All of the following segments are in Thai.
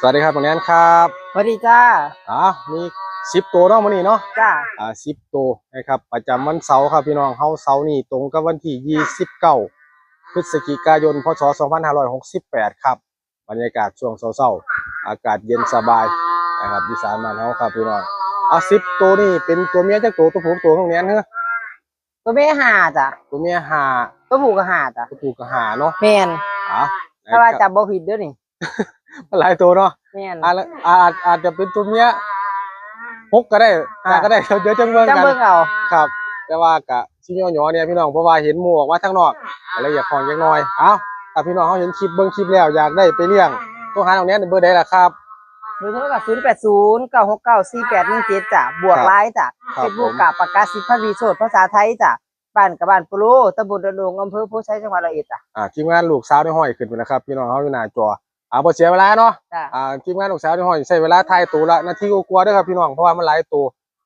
สวัสดีครับตรงนี้ครับสวัสดีจ้าอ่ามีสิบตัวเนาะมื้อนี้เนาะจ้าอ่าสิบตัวนะครับประจำวันเสาร์ครับพี่น้องเฮาเสาร์นี้ตรงกับวันที่ยี่สิบเก้าพฤศจิกายนพศสองพันห้าร้อยหกสิบแปดครับบรรยากาศช่วงเช้าๆอากาศเย็นสบายนะครับอีสานบ้านเฮาครับพี่น้องอ่าสิบตัวนี่เป็นตัวเมียจักตัวตัวผู้ตัวตรงนี้เนอะตัวแม่หาจ้ะตัวเมียหาตัวผู้ก็หาจ้ะตัวผู้ก็หาเนาะแมนอ่าถ้าว่าจับบ่ผิดเด้อนี่ หลายตัวเนาะแมนอาจอาจอาจจะเป็นตัวเมียหกก็ได้ห้าก็ได้เดี๋ยวจังเบิ่งจังกันเบิ่งเอาครับ แต่ว่ากะชิโยโยเนี่ยพี่น้องเพราะว่าเห็นหมูออกมาทางนอกก็เลยอยากของจักหน่อยเอ้าถ้าพี่น้องเขาเห็นคลิปเบิ่งคลิปแล้วอยากได้ไปเลี้ยงต้องหาตรงนี้เบอร์ใดล่ะครับเบอร์โทรศัพท์080 969 4817จ้ะบวกครับไลน์จ้ะครับเฟซบุ๊กผม กับปากกาสิทธิ์พระวีโสดภาษาไทยจ้ะบ้านกับบ้านปุโรตำบลระดงอำเภอโพชัยจังหวัดร้อยเอ็ดจ้ะ อ่าทีมงานลูกสาวในห้อยขึ้นไปแล้วครับ พี่น้องเขาอยู่หน้าจอ อ่าบ่เสียเวลาเนาะจ้ะอ่าทีมงานลูกสาวในห้อยใช้เวลาถ่ายตัวละนาทีกว่าๆเด้อครับพี่น้องเพราะว่ามันหลายตัว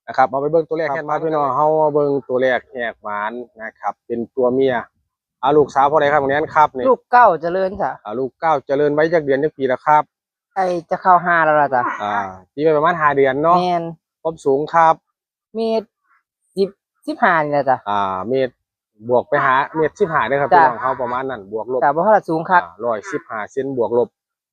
นะครับเอาไปเบิ่งตัวแรกแหกมาพี่น้องเฮามาเบิ่งตัวแรกแหกหวานนะครับ เป็นตัวเมียอ่าลูกสาวพอได้ครับตรงนี้ครับนี่ลูกเก้าเจริญจ้ะอ่าลูกเก้าเจริญไว้จากเดือนจักปีแล้วครับ ไอจะเข้าห้าแล้วล่ะจ้ะอ่าปีไปประมาณห้าเดือนเนาะแมนความสูงครับ เมตรสิบสิบห้านี่แหละจ้ะ อ่าเมตรบวกไปหาเมตรสิบห้าได้อครับจ้ะพี่น้องเขาประมาณนั้นบวกลบแต่บ่เท่าไหร่สูงคักร้อยสิบห้าเซนบวกลบ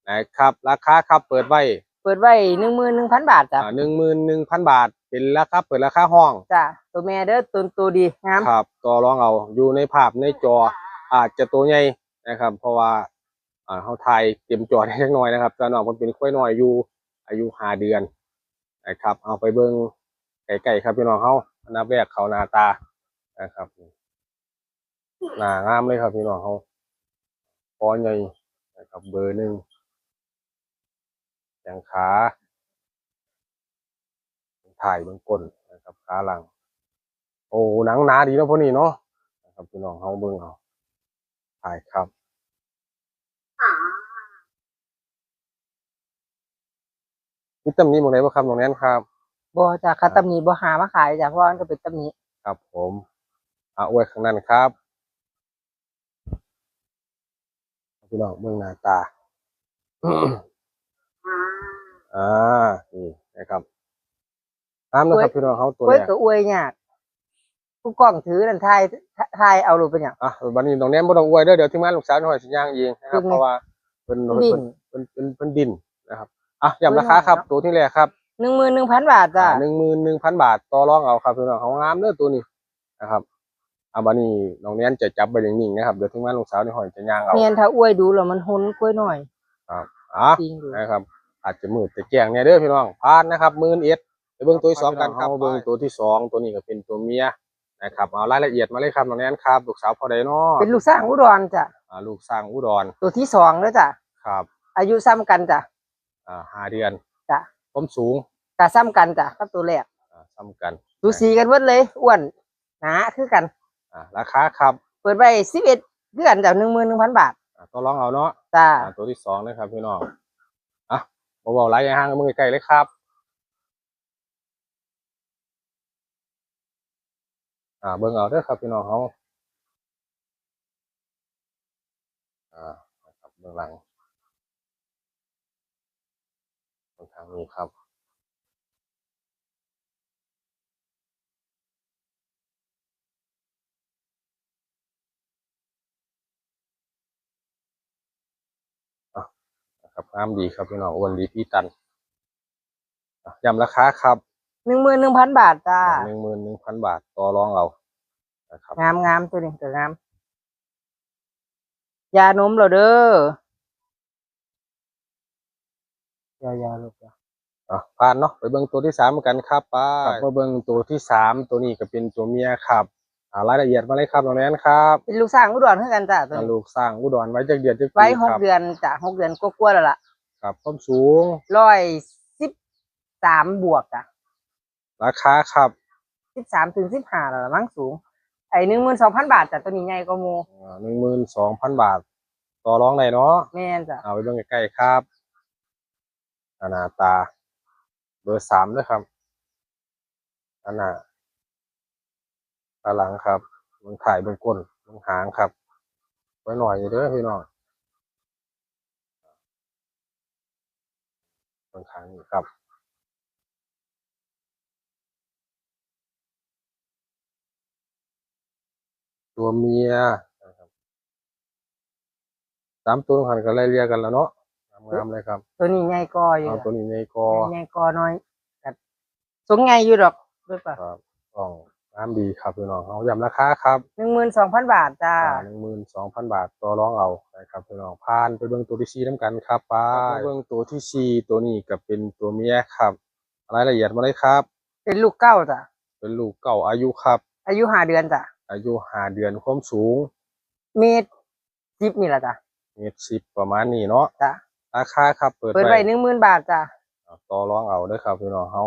นะครับราคาครับเปิดไว้เปิดไว้11,000บาทจ้ะหนึ่งหมื่นหนึ่งพันบาท เป็นราคาเปิดราคาห้องจ้ะตัวแม่เด้อตัวตัวดีงามครับต่อรองเอาอยู่ในภาพในจอ อาจจะตัวใหญ่นะครับ เพราะว่าอ่าเขาไทยเตรียมจอได้เล็กน้อยนะครับตอนน้องมันเป็นค่อยน้อยอยู่อายุห้าเดือนนะครับ เอาไปเบิ้งไก่ๆครับพี่น้องเขาอันดับแรกเขาหน้าตานะครับหนางามเลยครับพี่น้องเขาคอใหญ่นะครับเบอร์หนึ่งแข งขาถ่ายเบื้องก้นนะครับขาหลัง โอ้หนังหนาดีเนาะพวกนี้เนาะนะครับพี่น้องเขาเบิ่งเอาถ่ายครับมีตำหนี้หมดเลยบ่ครับตรงนั้นครับบ่จ้ะคาตำหนิบ่หามาขายจ้ะเพราะว่ามันก็เป็นตำหนิครับผมเอาไว้ข้างนั้นครับพี่น้องเบื้องหน้าตา อ่านี่นะครับน้ำนะครับพี่น้องเขาตัวเว้ยแรกก็อวยยากผู้กล้องถือนั่นถ่ายถ่ายเอารูปเป็นหยังอะวันนี้ตรงนี้บ่ต้องอวยเด้อเดี๋ยวทีมงานลูกสาวหน่อยสัญญางเองนะครับคือไงเพราะว่าเป็นดิ้เป็นนเป็นเป็นเป็นดินนะครับอะย้ำราคาครับ ตัวที่แรกครับ11,000บาทจ้ะหนึ่งหมื่นหนึ่งพันบาทต่อรองเอาครับพี่น้องเขางามเด้อตัวนี้นะครับอะวันนี้น้องเนี้ยจะจับไปนิ่งๆนะครับเดี๋ยวทีมงานลูกสาวในหอยจะย่างเอาเมียนถ้าอวยดูแล้วมันหุนกล้วยหน่อยอะจริงอยู่นะครับ อาจจะมืดแต่แจ้งเนี่ยเด้อพี่น้องพานนะครับหมื่นเอ็ดไปเบิ่งตัวที่สองกันครับเบิ่งตัวที่สองตัวนี้ก็เป็นตัวเมียนะครับเอารายละเอียดมาเลยครับน้องเนี้ยครับลูกสาวพอได้เนาะเป็นลูกสร้างอุดรจ้ะอ่าลูกสร้างอุดรตัวที่สองแล้วจ้ะครับ อายุซ้ำกันจ้ะอ่าห้าเดือนจ้ะความสูงกะซ้ำกันจ้ะกับตัวแรกอ่าซ้ำกันดูสีกันเบิดเลยอ้วนหนาคือกันอ่าราคาครับ เปิดไว้11คือกันจ้ะ11,000บาทอ่าต่อรองเอาเนาะจ้ะอ่าตัวที่สองนะครับพี่น้องอ่ะเบาๆไล่ห่างมึงใกล้ๆเลยครับ อ่าเบิ่งเอาเด้อครับพี่น้องเขาอ่าครับเบื้องหลังตรงทางนี้ครับ นะ ครับงามดีครับพี่น้องอ้วนดีพี่ตันอะย้ำราคาครับ11,000บาทจ้ะหนึ่งหมื่นหนึ่งพันบาทต่อรองเอานะครับงามงามตัวนี้ตัวงามยานมเหรอเด้อยายาลูกยาอะผ่านเนาะไปเบิ่งตัวที่สามกันครับป้ามาเบิ่งตัวที่สามตัวนี้ก็เป็นตัวเมียครับอ่า รายละเอียดมาเลยครับตรงนั้นครับเป็นลูกสร้างอุดรเท่ากันจ้ะตัวอ่านี้ลูกสร้างอุดรไว้จากเดือนจากปีไว้หกครับเดือนจ้ะหกเดือนกว่าๆแล้วล่ะครับความสูงร้อยสิบสามบวกจ้ะราคาครับสิบสามถึงสิบห้าแล้วล่ะมั้งสูง ไอ้หนึ่งหมื่นสองพันบาทจ้ะตัวนี้ใหญ่กว่าโมหนึ่งหมื่นสองพันบาท ต่อรองได้เนาะแม่นจ้ะเอาไปเบิ่งใกล้ๆครับอานาตา เบอร์สามด้วยครับอานา ตาหลังครับเบิ่งถ่ายเบิ่งก้นเบิ่งหางครับ ไว้หน่อยอยู่เด้อพี่น้องค่อนข้างนี่ครับตัวเมียนะครับสามตัวหันกันไล่เรียกกันแล้วเนาะงามๆเลยครับ ตัวนี้ใหญ่กออยู่เอาตัวนี้ในกอใหญ่กอน้อยกัสูงใหญ่อยู่ดอกด้วยป่ะครับต้อง น้ำดีครับพี่น้องเขาย้ำราคาครับหนึ่งหมื่นสองพันบาทจ้าหนึ่งหมื่นสองพันบาทต่อรองเอานะครับพี่น้องพานไปเบิ่งตัวที่สี่น้ำกันครับไปเบิ่งตัวที่สี่ตัวนี้ก็เป็นตัวเมียครับรายละเอียดมาเลยครับ เป็นลูกเก้าจ้ะเป็นลูกเก่าอายุครับ อายุห้าเดือนจ้ะอายุห้าเดือนความสูง เมตรสิบนี่แหละจ้ะเมตรสิบประมาณนี้เนาะจ้ะราคาครับเปิดเปิดไว้ไว้หนึ่งหมื่นบาทจ้ะอ่าต่อรองเอาเด้อครับพี่น้องเขา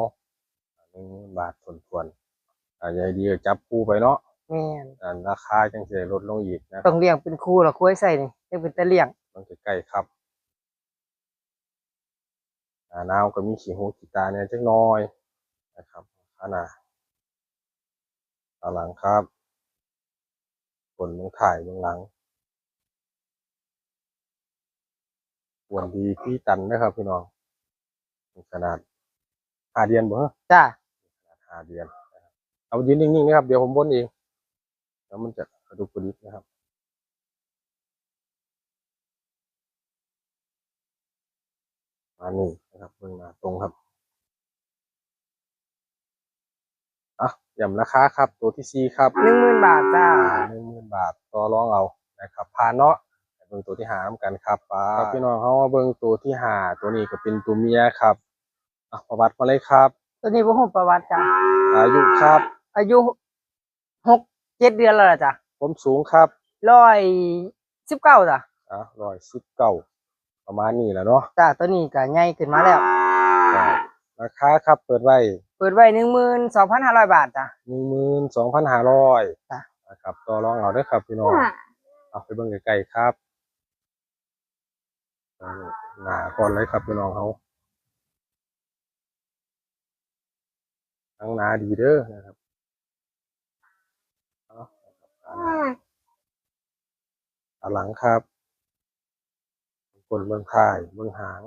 หนึ่งหมื่นบาทส่วนส่วนๆ อ่าใหญ่ดีก็จับคู่ไปเนาะแม่นอ่าราคาจังสิได้ลดลงอีกนะต้องเลี้ยงเป็นคู่หรอคุ้ยใส่นี่ยังเป็นตะเลี้ยงมันใกล้ๆครับอ่าหนาวก็มีขี้หูขี้ตาเนี่ยจักหน้อยนะครับขาหนาตาหลังครับผลมึงถ่ายมึงหลังควรดีพี่ตันนะครับพี่น้องมีขนาดห้าเดือนบ่ฮะจ้ะห้าเดือนนะครับ เอายืนนิ่งๆนะครับ เดี๋ยวผมบนเองแล้วมันจะกระดุกกระดิกนะครับมานี่นะครับเบิ่งหน้าตรงครับอะย่ำราคาครับ ตัวที่สี่ครับหนึ่งหมื่นบาทจ้าหนึ่งหมื่นบาทต่อรองเอานะครับพาเนาะไปเบิ่งตัวที่หาน้ำกันครับป้าพี่น้องเขามาเบิ่งตัวที่หาตัวนี้ก็เป็นตัวเมียครับอะประวัติมาเลยครับ ตัวนี้บ่ฮู้ประวัติจ้ะอายุครับ อายุหกเจ็ดเดือนแล้วล่ะจ้ะผมสูงครับร้อยสิบเก้าจ้ะอะร้อยสิบเก้าประมาณนี้แหละเนาะจ้ะตัวนี้ก็ใหญ่ขึ้นมาแล้วครับราคาครับเปิดไว้เปิดไว้หนึ่งหมื่นสองพันห้าร้อยบาทจ้ะ หนึ่งหมื่นสองพันห้าร้อยจ้ะ นะครับต่อรองเอาเด้อครับพี่น้องเอาไปเบิ่งไกลๆครับเอาหน้าก่อนเลยครับพี่น้องเขาทั้งหนาดีเด้อนะครับเอานะครับ ตาหลังครับคนเมืองถ่ายเมืองหาง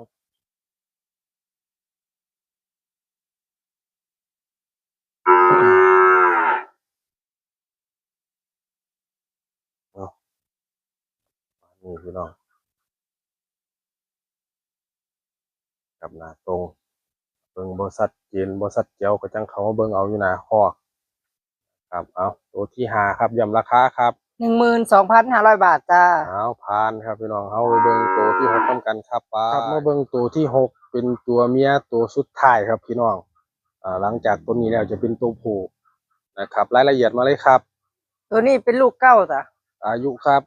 นี่พี่น้องกับหน้าตรง เบิ่งบริษัทเจนบริษัทเจียวก็จังเขามาเบิ่งเอาอยู่หน้าคอก ครับเอาตัวที่หาครับย่ำราคาครับหนึ่งหมื่นสองพันห้าร้อยบาทจ้าเอาผ่านครับพี่น้องเขาไปเบิ่งตัวที่หกต้กันครับป้าครับมาเบิ่งตัวที่หกเป็นตัวเมียตัวสุดท้ายครับพี่น้องอ่าหลังจากตัวนี้แล้วจะเป็นตัวผู้นะครับ รายละเอียดมาเลยครับ ตัวนี้เป็นลูกเก้าจ้ะอายุครับ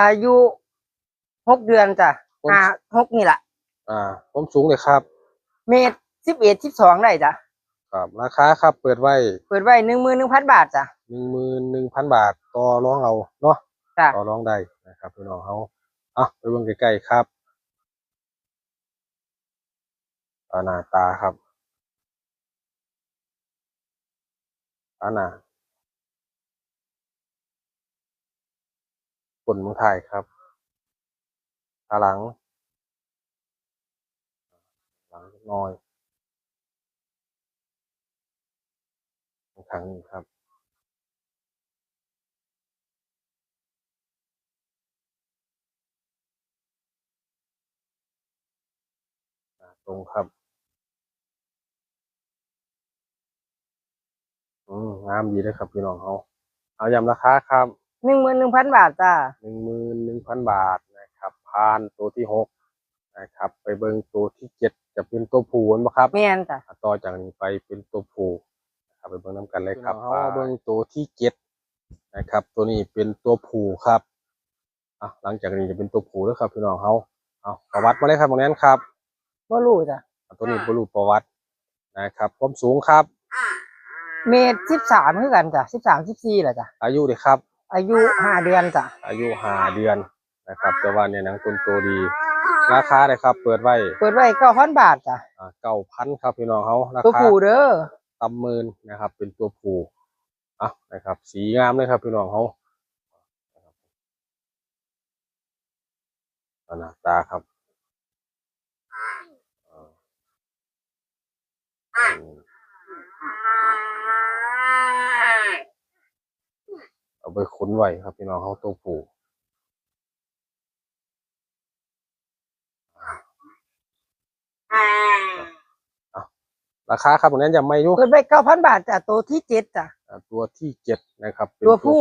อายุหกเดือนจ้ะผมอ่าหกนี่แหละอ่าผมสูงเลยครับ เมตรสิบเอ็ดสิบสองได้จ้ะ ครับราคาครับเปิดไว้เปิดไว้หนึ่งหมื่นหนึ่งพันบาทจ้ะหนึ่งหมื่นหนึ่งพันบาทต่อรองเอาเนาะจ้ะต่อรองได้นะครับพี่น้องเขาอะไปเบิ่งใกล้ๆครับอาหน้าตาครับอาหน้าผลเมืองไทยครับตาหลังหลังเล็กน้อย ข้างนี้ครับอ่าตรงครับ อืมงามดีเลยครับพี่น้องเขาเอายำราคาครับหนึ่งหมื่นหนึ่งพันบาทจ้ะหนึ่งหมื่นหนึ่งพันบาทนะครับพานตัวที่หกนะครับ ไปเบิ่งตัวที่เจ็ดจะเป็นตัวผูนบ่ครับแม่นจ้ะอะต่อจากนี้ไปเป็นตัวผูนะครับ ไปเบิ่งน้ำกันเลยครับเขามาเบิ่งตัวที่เจ็ดนะครับ ตัวนี้เป็นตัวผูครับอะหลังจากนี้จะเป็นตัวผูแล้วครับพี่น้องเขาเอาประวัติมาเลยครับตรงนั้นครับบ่รู้จ้ะอะตัวนี้บรูประวัตินะครับความสูงครับ เมตรสิบสามคือกันจ้ะสิบสามสิบสี่แหละจ้ะอายุดีครับ อายุห้าเดือนจ้ะอายุห้าเดือนนะครับ แต่ว่าเนี่ยหนังคนโตดีราคาเลยครับ เปิดไว้ เปิดไว้เก้าพันบาทจ้ะเก้าพันครับพี่น้องเขาราตัวคาผู้เด้อ ตำเมินนะครับ เป็นตัวผูอะนะครับ สีงามเลยครับพี่น้องเขาหน้าตาครับเอาไปขนไวครับพี่น้องเขาตัวผูอ่า ราคาครับตรงนี้ยังไม่รู้เปิดไปเก้าพันบาทจ้ะตัวที่เจ็ดจ้ะอ่าตัวที่เจ็ดนะครับเป็นตัวผู้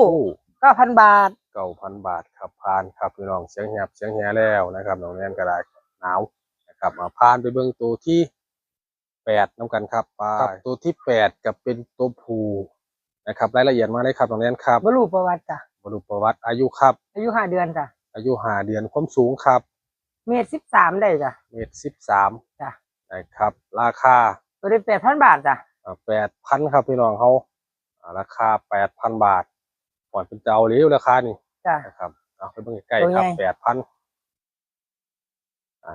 เก้าพันบาทเก้าพันบาทครับพานครับพี่น้องเสียงแหบเสียงแหแล้วนะครับน้องแนนก็ได้หนาวนะครับมาพานไปเบิ่งตัวที่แปดน้ำกันครับไปตัวที่แปดกับเป็นตัวผู้นะครับรายละเอียดมาเลยครับน้องแนนครับบรูประวัติจ้ะมาดูประวัติอายุครับ อายุห้าเดือนจ้ะอายุหาเดือนความสูงครับ เมตรสิบสามได้จ้ะเมตรสิบสามจ้ะนะครับ ราคา ตัวได้แปดพันบาทจ้ะแปดพันครับพี่น้องเขาอ่าราคาแปดพันบาทปล่อยเป็นเจ้าหรือราคานี่จ้ะนะครับเอาไปเบิ่งใกล้ตัวๆใหคญ่รับแปดพัน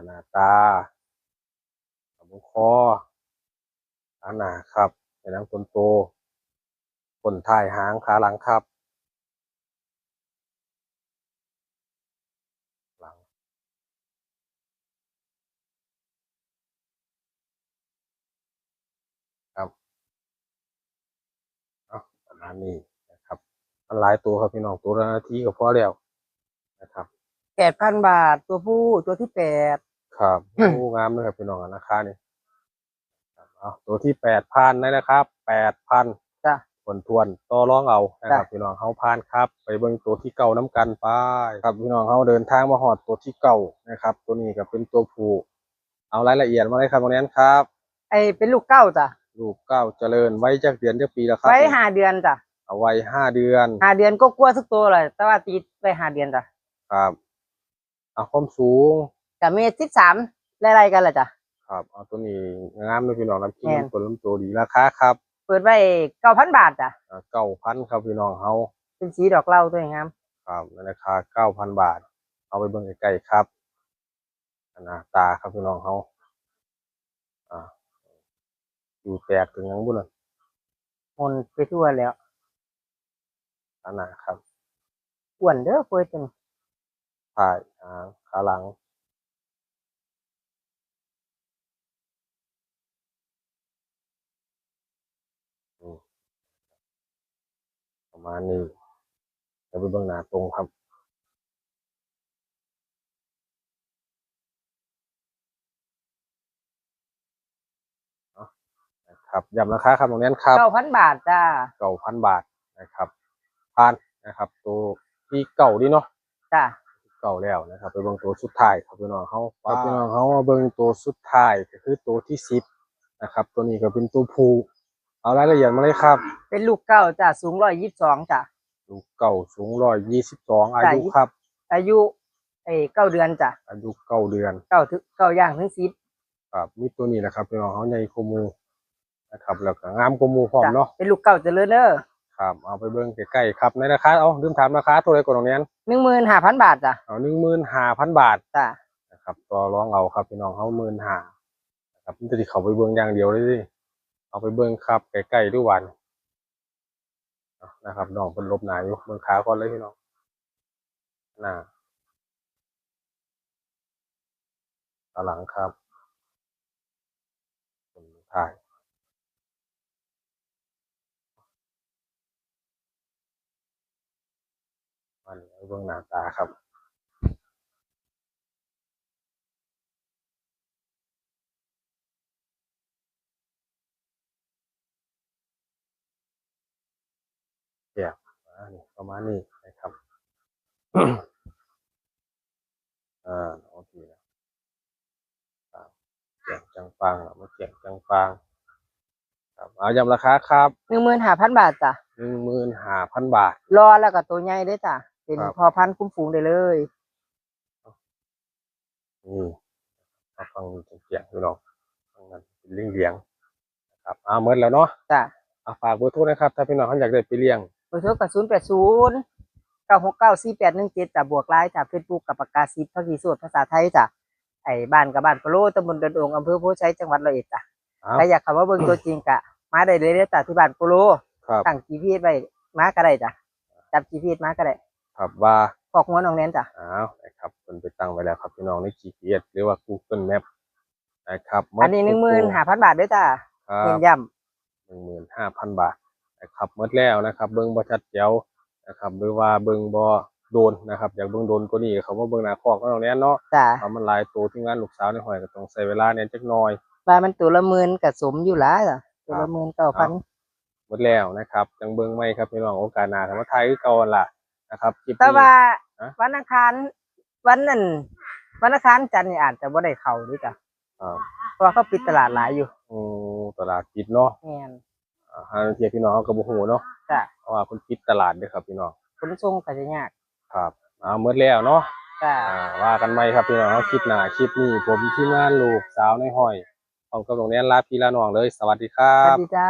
หน้าตาลำคออาหนาครับในน้ำต้นโตคนท้ายหางขาหลังครับ หลัง ครับเอา ประมาณนี้นะครับมันหลายตัวครับพี่น้องตัวละนาทีก็พอแล้วนะครับแปดพันบาทตัวผู้ตัวที่แปดครับอืมโอ้งามเลยครับพี่น้องอะราคานี่ครับเอาตัวที่แปดพันนะครับแปดพันจ้ะทวนทวนๆต่อร้องเอานะครับจ้ะพี่น้องเฮาพานครับ ไปเบิ่งตัวที่เก่าน้ำกันไปครับพี่น้องเฮาเดินทางมาหอดตัวที่เก่านะครับ ตัวนี้ก็เป็นตัวผู้เอารายละเอียดมาเลยครับตรงนี้ครับ ไอเป็นลูกเก้าจ้ะ ลูกเก้าเจริญไว้จากเดือนจากปีแล้วครับไว้ห้าเดือนจ้ะเอาไว้ห้าเดือนห้าเดือนก็กลัวทุกตัวเลยแต่ว่าตีไปห้าเดือนจ้ะครับเอาความสูงกับเมตรสิบสามไล่ๆกันแหละจ้ะครับเอาตัวนี้งามเลยพี่น้องน้ำจิ้แม่นมตัวลำตัวดีราคาครับ เปิดไว้เก้าพันบาทจ้ะเก้าพันครับพี่น้องเฮาเป็นสีดอกเหล้าตัวงามครับในราคาเก้าพันบาท เอาไปเบิ่งใกล้ๆครับหน้าตาครับพี่น้องเขาอ่า อยู่แตกถึงยังบุญน่ะมนไปทั่วแล้วอันนะครับอ้วนเด้อเปิดจนถ่ายหาขาหลังประมาณนี้เดี๋ยวไปเบิ่งหน้าตรงครับ ครับย้ำราคาครับตรงนี้ครับเก้าพันบาทจ้าเก้าพันบาทนะครับผ่านนะครับ ตัวที่เก่าดีเนาะจ้าเก่าแล้วนะครับไปเบิ่งตัวสุดท้ายครับพี่น้องเขาครับพี่น้องเขามาเบิ่งตัวสุดท้ายก็คือตัวที่สิบนะครับ ตัวนี้ก็เป็นตัวผู้เอารายละเอียดมาเลยครับ เป็นลูกเก้าจ้าสูงร้อยยี่สิบสองจ้าลูกเก่าสูงร้อยยี่สิบสองอายุจ้ะครับ อายุเอ้เก้าเดือนจ้ะอายุเก้าเดือนเก้าถึงเก้าย่างถึงสิบครับมีตัวนี้นะครับพี่น้องเขาใหญ่กว่าหมู นะครับแล้วก็งามกว่าหมูพร้อมจ้ะเนาะเป็นลูกเก้าเจริญเด้อครับเอาไปเบิ่งใกล้ๆครับในราคาเอาลืมถามราคาตัวเลยก่อนตรงนี้หนึ่งหมื่นห้าพันบาทจ้ะเอาหนึ่งหมื่นห้าพันบาทจ้ะนะครับต่อรองเอาครับพี่น้องเขาหมื่นหานะครับมันจะที่เขาไปเบิ้งอย่างเดียวเลยสิเอาไปเบิ้งครับใกล้ๆด้วยวันเอานะครับน้องเป็นลบหนาอยู่เบิ้งขาก่อนเลยพี่น้องหน้าตาหลังครับคนถ่าย อันนี้เอาเบิ้งหน้าตาครับอันนี้ประมาณนี้นะครับอ่าโอเคนะครับแจงจังปังอะมาแจงจังปังครับเอาย้ำราคาครับหนึ่งหมื่นห้าพันบาทจ้ะหนึ่งหมื่นห้าพันบาท รอแล้วก็ตัวใหญ่เด้อจ้ะ เป็นครับ พอพันธุ์คุ้มฝูงได้เลย นี่เอาฟังเสียงๆดูเนาะฟังนั้นเป็นเลี้ยงเลี้ยงๆนะครับเอาเมื่อแล้วเนาะจ้ะเอาฝากเบอร์โทรนะครับ ถ้าพี่น้องเขาอยากได้ไปเลี้ยง เบอร์โทรกับศูนย์แปดศูนย์เก้าหกเก้าสี่แปดหนึ่งเจ็ดจ้ะบวกไลน์จ้ะเฟซบุ๊กกับปากกาซิดพักดีสวดภาษาไทยจ้ะไอ้บ้านกับบ้านปะโลตำบลเดินองอำเภอโพชัยจังหวัดร้อยเอ็ดจ้ะเอาใครอยากขับว่าเบิ่งตัวจริงกะ มาได้เลยเด้อจ้ะที่บ้านปะโลครับ ตั้ง GPS ไว้มาก็ได้จ้ะจับ GPS มาก็ได้ ครับว่าพอกหัวน้องแนนจ้ะอ้าวนะครับเป็นไปตั้งไว้แล้วครับพี่น้องใน GPS หรือว่า Google Map นะครับอันนี้หนึ่งหมื่นห้าพันบาทเด้วยจ้ะครัเน้บนย้หนึ่งหมื่นห้าพันบาทนะครับหมดแล้วนะครับ เบิ้งบริษัทเจียวนะครับหรือว่าเบิ่งบ่โดนนะครับอยากเบิ่งโดนกว่านี้ก็เขามาเบิ่งหน้าคอกของเราแน่เนาะจ้ะเอามันหลายตัวที่งานลูกสาวในหอยก็ต้องใช้เวลาเนี่ยจักหน่อยว่ามันตัวละหมื่นก็สมอยู่หลายจ้ะตัวครัละบหมื่นเก้าพันหมดแล้วนะครับจังเบิ่งใหม่ครับพี่น้องโอกาสหน้าถ้ามาไทยคือเก่าหั่นล่ะ นะครับคลิปแต่นี้ว่าฮะ วันอังคารวันนั้นวันอังคารจันทร์นี่อาจจะบ่ได้เข้าด้วยจ้ะอ่าเพราะว่าเขาปิดตลาดหลายอยู่อืมตลาดปิดเนาะแม่นอ่าหาเทียพี่น้องเขาก็บ่ฮู้เนาะจ้ะเพราะว่าเพิ่นปิดตลาดเด้อครับพี่น้องขนส่งก็จะยากครับเอาหมดแล้วเนาะจ้ะอ่าว่ากันใหม่ครับพี่น้องคลิปหน้าคลิปนี้ผมทีมงานลูกสาวในห้อยพร้อมกับโรงเรียนลาพี่ลาน้องเลย สวัสดีครัสวับสดีจ้า